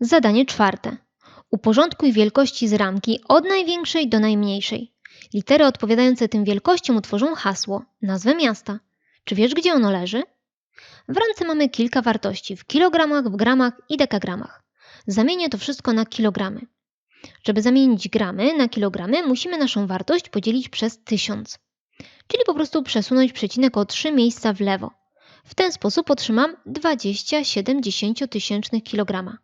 Zadanie czwarte. Uporządkuj wielkości z ramki od największej do najmniejszej. Litery odpowiadające tym wielkościom utworzą hasło, nazwę miasta. Czy wiesz, gdzie ono leży? W ramce mamy kilka wartości w kilogramach, w gramach i dekagramach. Zamienię to wszystko na kilogramy. Żeby zamienić gramy na kilogramy, musimy naszą wartość podzielić przez 1000. Czyli po prostu przesunąć przecinek o 3 miejsca w lewo. W ten sposób otrzymam 20,7 tysięcznych kilograma.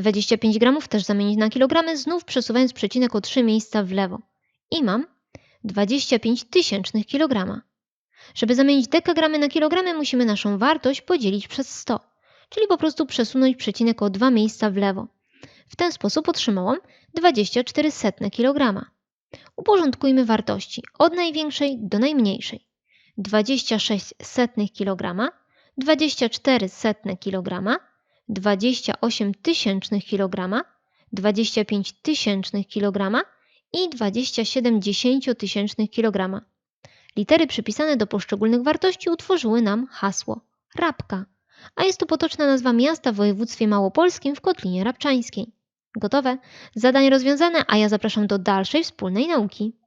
25 gramów też zamienić na kilogramy, znów przesuwając przecinek o 3 miejsca w lewo. I mam 25 tysięcznych kilograma. Żeby zamienić dekagramy na kilogramy, musimy naszą wartość podzielić przez 100, czyli po prostu przesunąć przecinek o 2 miejsca w lewo. W ten sposób otrzymałam 24 setne kilograma. Uporządkujmy wartości od największej do najmniejszej. 26 setnych kilograma, 24 setne kilograma, 28 tysięcznych kilograma, 25 tysięcznych kilograma i 27 dziesięciotysięcznych kilograma. Litery przypisane do poszczególnych wartości utworzyły nam hasło Rabka, a jest to potoczna nazwa miasta w województwie małopolskim w Kotlinie Rabczańskiej. Gotowe? Zadanie rozwiązane, a ja zapraszam do dalszej wspólnej nauki.